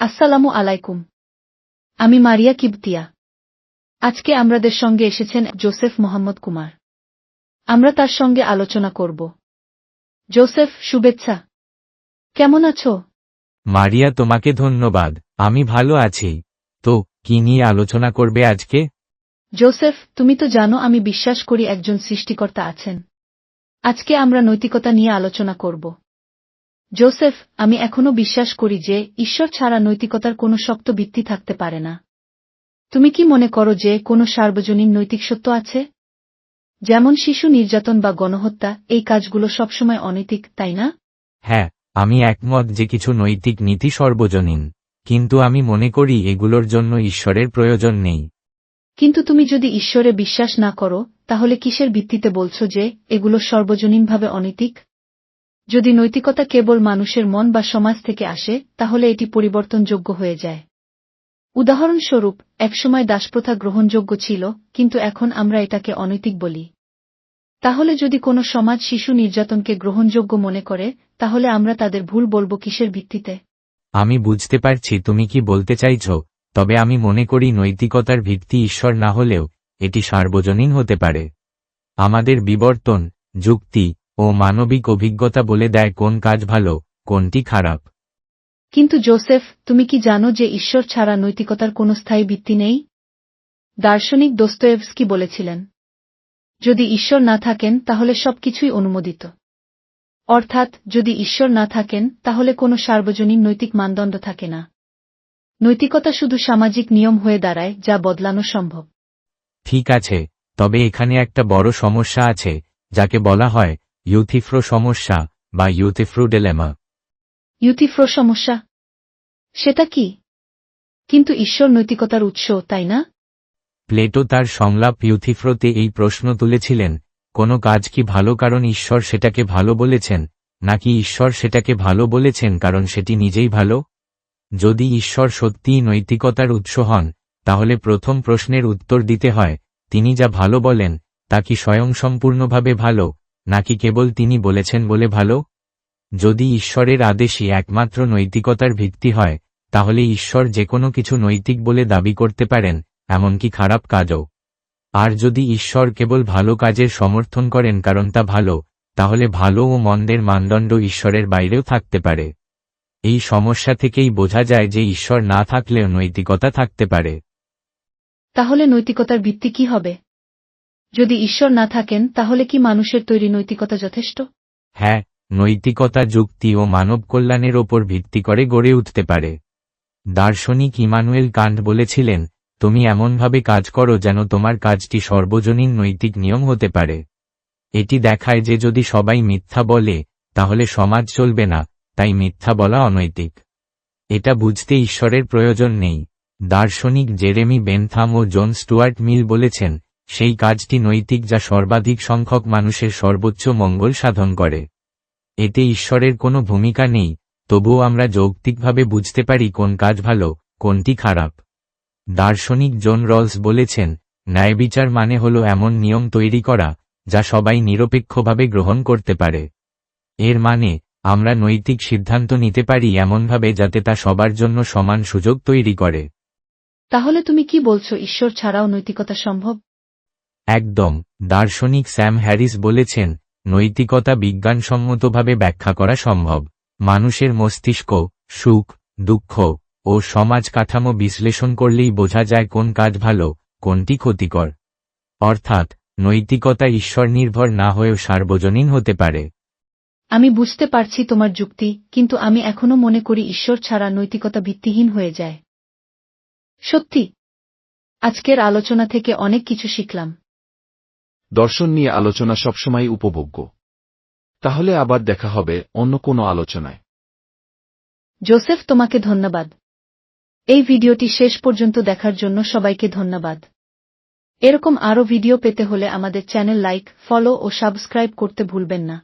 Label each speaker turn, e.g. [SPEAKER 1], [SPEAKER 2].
[SPEAKER 1] আসসালামু আলাইকুম। আমি মারিয়া কিবতিয়া। আজকে আমাদের সঙ্গে এসেছেন জোসেফ মোহাম্মদ কুমার। আমরা তার সঙ্গে আলোচনা করব। জোসেফ শুভেচ্ছা। কেমন আছো?
[SPEAKER 2] মারিয়া তোমাকে ধন্যবাদ। আমি ভালো আছি। তো কি নিয়ে আলোচনা করবে আজকে?
[SPEAKER 1] জোসেফ তুমি তো জানো আমি বিশ্বাস করি একজন সৃষ্টিকর্তা আছেন। আজকে আমরা নৈতিকতা নিয়ে আলোচনা করব। জোসেফ আমি এখনও বিশ্বাস করি যে ঈশ্বর ছাড়া নৈতিকতার কোনো শক্ত ভিত্তি থাকতে পারে না। তুমি কি মনে করো যে কোনো সার্বজনীন নৈতিক সত্য আছে? যেমন শিশু নির্যাতন বা গণহত্যা এই কাজগুলো সবসময় অনৈতিক তাই না?
[SPEAKER 2] হ্যাঁ আমি একমত যে কিছু নৈতিক নীতি সর্বজনীন কিন্তু আমি মনে করি এগুলোর জন্য ঈশ্বরের প্রয়োজন নেই।
[SPEAKER 1] কিন্তু তুমি যদি ঈশ্বরে বিশ্বাস না করো তাহলে কিসের ভিত্তিতে বলছো যে এগুলো সর্বজনীনভাবে অনৈতিক? যদি নৈতিকতা কেবল মানুষের মন বা সমাজ থেকে আসে, তাহলে এটি পরিবর্তনযোগ্য হয়ে যায়। উদাহরণস্বরূপ, একসময় দাসপ্রথা গ্রহণযোগ্য ছিল, কিন্তু এখন আমরা এটাকে অনৈতিক বলি। তাহলে যদি কোনো সমাজ শিশু নির্যাতনকে গ্রহণযোগ্য মনে করে, তাহলে আমরা তাদের ভুল বলব কিসের ভিত্তিতে?
[SPEAKER 2] আমি বুঝতে পারছি তুমি কি বলতে চাইছ, তবে আমি মনে করি নৈতিকতার ভিত্তি ঈশ্বর না হলেও এটি সার্বজনীন হতে পারে। আমাদের বিবর্তন, যুক্তি ও মানবিক অভিজ্ঞতা বলে দেয় কোন কাজ ভালো কোনটি খারাপ।
[SPEAKER 1] কিন্তু জোসেফ তুমি কি জানো যে ঈশ্বর ছাড়া নৈতিকতার কোনো স্থায়ী ভিত্তি নেই? দার্শনিক দোস্তয়েভস্কি বলেছিলেন যদি ঈশ্বর না থাকেন তাহলে সবকিছুই অনুমোদিত। অর্থাৎ যদি ঈশ্বর না থাকেন তাহলে কোনো সার্বজনীন নৈতিক মানদণ্ড থাকে না। নৈতিকতা শুধু সামাজিক নিয়ম হয়ে দাঁড়ায় যা বদলানো সম্ভব।
[SPEAKER 2] ঠিক আছে তবে এখানে একটা বড় সমস্যা আছে যাকে বলা হয় ইউথিফ্রো সমস্যা বা ইউথিফ্রো ডেলেমা।
[SPEAKER 1] ইউথিফ্রো সমস্যা? সেটা কি? কিন্তু ঈশ্বর নৈতিকতার উৎস তাই না?
[SPEAKER 2] প্লেটো তার সংলাপ ইউথিফ্রোতে এই প্রশ্ন তুলেছিলেন কোনো কাজ কি ভালো কারণ ঈশ্বর সেটাকে ভালো বলেছেন নাকি ঈশ্বর সেটাকে ভালো বলেছেন কারণ সেটি নিজেই ভালো? যদি ঈশ্বর সত্যিই নৈতিকতার উৎস হন তাহলে প্রথম প্রশ্নের উত্তর দিতে হয় তিনি যা ভালো বলেন তা কি স্বয়ংসম্পূর্ণভাবে ভালো? নাকি কেবল তিনি বলেছেন বলে ভালো? যদি ঈশ্বরের আদেশই একমাত্র নৈতিকতার ভিত্তি হয়, তাহলে ঈশ্বর যে কোনো কিছু নৈতিক বলে দাবি করতে পারেন, এমনকি খারাপ কাজও। আর যদি ঈশ্বর কেবল ভালো কাজের সমর্থন করেন কারণ তা ভালো, তাহলে ভালো ও মন্দের মানদণ্ড ঈশ্বরের বাইরেও থাকতে পারে। এই সমস্যা থেকেই বোঝা যায় যে ঈশ্বর না থাকলেও নৈতিকতা থাকতে পারে।
[SPEAKER 1] তাহলে নৈতিকতার ভিত্তি কি হবে? যদি ঈশ্বর না থাকেন, তাহলে কি মানুষের তৈরি নৈতিকতা যথেষ্ট?
[SPEAKER 2] হ্যাঁ নৈতিকতা যুক্তি ও মানব কল্যাণের ওপর ভিত্তি করে গড়ে উঠতে পারে। দার্শনিক ইমানুয়েল কান্ট বলেছিলেন, তুমি এমনভাবে কাজ করো যেন তোমার কাজটি সর্বজনীন নৈতিক নিয়ম হতে পারে। এটি দেখায় যে যদি সবাই মিথ্যা বলে, তাহলে সমাজ চলবে না, তাই মিথ্যা বলা অনৈতিক। এটা বুঝতে ঈশ্বরের প্রয়োজন নেই। দার্শনিক জেরেমি বেনথাম ও জন স্টুয়ার্ট মিল বলেছেন সেই কাজটি নৈতিক যা সর্বাধিক সংখ্যক মানুষের সর্বোচ্চ মঙ্গল সাধন করে। এতে ঈশ্বরের কোনো ভূমিকা নেই, তবুও আমরা যৌক্তিকভাবে বুঝতে পারি কোন কাজ ভালো, কোনটি খারাপ। দার্শনিক জন রলস বলেছেন ন্যায়বিচার মানে হল এমন নিয়ম তৈরি করা, যা সবাই নিরপেক্ষভাবে গ্রহণ করতে পারে। এর মানে আমরা নৈতিক সিদ্ধান্ত নিতে পারি এমনভাবে যাতে তা সবার জন্য সমান সুযোগ তৈরি করে।
[SPEAKER 1] তাহলে তুমি কি বলছো, ঈশ্বর ছাড়াও নৈতিকতা সম্ভব?
[SPEAKER 2] একদম, দার্শনিক স্যাম হ্যারিস বলেছেন, নৈতিকতা বিজ্ঞানসম্মতভাবে ব্যাখ্যা করা সম্ভব। মানুষের মস্তিষ্ক, সুখ, দুঃখ ও সমাজ কাঠামো বিশ্লেষণ করলেই বোঝা যায় কোন কাজ ভালো, কোনটি ক্ষতিকর। অর্থাৎ, নৈতিকতা ঈশ্বর নির্ভর না হয়েও সার্বজনীন হতে পারে।
[SPEAKER 1] আমি বুঝতে পারছি তোমার যুক্তি, কিন্তু আমি এখনও মনে করি ঈশ্বর ছাড়া নৈতিকতা ভিত্তিহীন হয়ে যায়। সত্যি। আজকের আলোচনা থেকে অনেক কিছু শিখলাম।
[SPEAKER 3] দর্শন নিয়ে আলোচনা সবসময় উপভোগ্য। তাহলে আবার দেখা হবে অন্য কোনো আলোচনায়।
[SPEAKER 1] জোসেফ, তোমাকে ধন্যবাদ। এই ভিডিওটি শেষ পর্যন্ত দেখার জন্য সবাইকে ধন্যবাদ। এরকম আরও ভিডিও পেতে হলে আমাদের চ্যানেল লাইক, ফলো ও সাবস্ক্রাইব করতে ভুলবেন না।